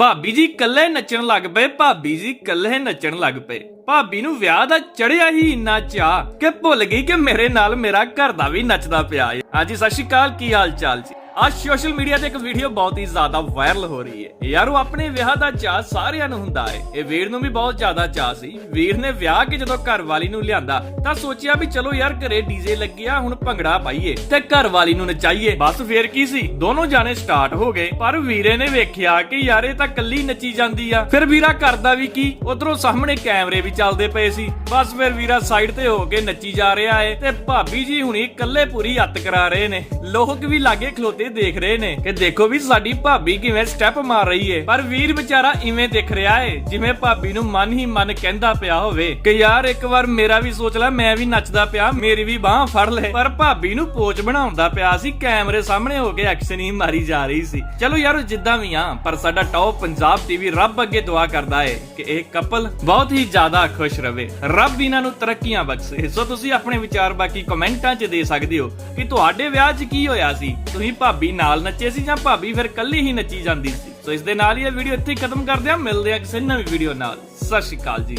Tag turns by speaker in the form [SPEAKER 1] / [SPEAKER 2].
[SPEAKER 1] ਭਾਬੀ ਜੀ ਇਕੱਲੇ ਨੱਚਣ ਲੱਗ ਪਏ, ਭਾਬੀ ਜੀ ਇਕੱਲੇ ਨੱਚਣ ਲੱਗ ਪਏ। ਭਾਬੀ ਨੂੰ ਵਿਆਹ ਦਾ ਚੜਿਆ ਹੀ ਇੰਨਾ ਚਾਹ ਕਿ ਭੁੱਲ ਗਈ ਕਿ ਮੇਰੇ ਨਾਲ ਮੇਰਾ ਘਰ ਦਾ ਵੀ ਨੱਚਦਾ ਪਿਆ ਹੈ ਹਾਂਜੀ, ਸਤਿ ਸ਼੍ਰੀ ਅਕਾਲ, ਕੀ ਹਾਲ ਚਾਲ ਜੀ? ਅੱਜ ਸੋਸ਼ਲ ਮੀਡੀਆ ਤੇ ਇੱਕ ਵੀਡੀਓ ਬਹੁਤ ਹੀ ਜ਼ਿਆਦਾ ਵਾਇਰਲ ਹੋ ਰਹੀ ਹੈ। ਯਾਰੋ ਆਪਣੇ ਵਿਆਹ ਦਾ ਚਾਹ ਸਾਰਿਆਂ ਨੂੰ ਹੁੰਦਾ ਹੈ। ਇਹ ਵੀਰ ਨੂੰ ਵੀ ਬਹੁਤ ਜ਼ਿਆਦਾ ਚਾਹ ਸੀ। ਵੀਰ ਨੇ ਵਿਆਹ ਕੇ ਜਦੋਂ ਘਰ ਵਾਲੀ ਨੂੰ ਲਿਆਂਦਾ, ਤਾਂ ਸੋਚਿਆ ਵੀ ਚਲੋ ਯਾਰ, ਘਰੇ ਡੀਜੇ ਲੱਗਿਆ ਹੁਣ ਭੰਗੜਾ ਪਾਈਏ ਤੇ ਘਰ ਵਾਲੀ ਨੂੰ ਨਚਾਈਏ। ਬਸ ਫੇਰ ਕੀ ਸੀ? ਦੋਨੋਂ ਜਾਣੇ ਸਟਾਰਟ ਹੋ ਗਏ, ਪਰ ਵੀਰੇ ਨੇ ਵੇਖਿਆ ਕਿ ਯਾਰ, ਇਹ ਤਾਂ ਕੱਲੀ ਨੱਚੀ ਜਾਂਦੀ ਆ। ਫਿਰ ਵੀਰਾ ਕਰਦਾ ਵੀ ਕੀ? ਉਧਰੋਂ ਸਾਹਮਣੇ ਕੈਮਰੇ ਵੀ ਚੱਲਦੇ ਪਏ ਸੀ। ਬਸ ਫਿਰ ਵੀਰਾ ਸਾਈਡ ਤੇ ਹੋ ਕੇ ਨੱਚੀ ਜਾ ਰਿਹਾ ਏ ਤੇ ਭਾਬੀ ਜੀ ਹੁਣੀ ਇਕੱਲੇ ਪੂਰੀ ਹੱਤ ਕਰਾ ਰਹੇ ਨੇ। ਲੋਕ ਵੀ ਲਾਗੇ ਖਲੋਤੇ ਦੇਖ ਰਹੇ ਨੇ ਕਿ ਦੇਖੋ ਵੀ ਸਾਡੀ ਭਾਬੀ ਕਿਵੇਂ ਸਟੈਪ ਮਾਰ ਰਹੀ ਏ। ਪਰ ਵੀਰ ਵਿਚਾਰਾ ਇਵੇਂ ਦਿਖ ਰਿਹਾ ਏ, ਜਿਵੇਂ ਭਾਬੀ ਨੂੰ ਮਨ ਹੀ ਮਨ ਕਹਿੰਦਾ ਪਿਆ ਹੋਵੇ ਕਿ ਯਾਰ ਇੱਕ ਵਾਰ ਮੇਰਾ ਵੀ ਸੋਚ ਲੈ, ਮੈਂ ਵੀ ਨੱਚਦਾ ਪਿਆ, ਮੇਰੀ ਵੀ ਬਾਹ ਫੜ ਲੈ। ਪਰ ਭਾਬੀ ਨੂੰ ਪੋਚ ਬਣਾਉਂਦਾ ਪਿਆ ਸੀ, ਕੈਮਰੇ ਸਾਹਮਣੇ ਹੋ ਕੇ ਐਕਸ਼ਨ ਹੀ ਮਾਰੀ ਜਾ ਰਹੀ ਸੀ। ਚਲੋ ਯਾਰ ਜਿੱਦਾਂ ਵੀ ਆ, ਪਰ ਸਾਡਾ ਟੌਪ ਪੰਜਾਬ ਟੀਵੀ ਰੱਬ ਅੱਗੇ ਦੁਆ ਕਰਦਾ ਏ ਕਿ ਇਹ ਕਪਲ ਬਹੁਤ ਹੀ ਜ਼ਿਆਦਾ ਖੁਸ਼ ਰਵੇ। ਰੱਬ ਇਹਨਾਂ ਨੂੰ ਤਰੱਕੀਆਂ ਬਖਸ਼ੇ। ਸੋ ਤੁਸੀਂ ਆਪਣੇ ਵਿਚਾਰ ਬਾਕੀ ਕਮੈਂਟਾਂ 'ਚ ਦੇ ਸਕਦੇ ਹੋ ਕਿ ਤੁਹਾਡੇ ਵਿਆਹ 'ਚ ਕੀ ਹੋਇਆ ਸੀ? ਤੁਸੀਂ ਭਾਬੀ ਨਾਲ ਨੱਚੇ ਸੀ ਜਾਂ ਭਾਬੀ ਫਿਰ ਕੱਲੀ ਹੀ ਨੱਚੀ ਜਾਂਦੀ ਸੀ। ਸੋ ਇਸ ਦੇ ਨਾਲ ਹੀ ਇਹ ਵੀਡੀਓ ਇੱਥੇ ਖਤਮ ਕਰਦੇ ਹਾਂ। ਮਿਲਦੇ ਹਾਂ ਕਿਸੇ ਨਵੀਂ ਵੀਡੀਓ ਨਾਲ। ਸਤਿ ਸ਼੍ਰੀ ਅਕਾਲ ਜੀ।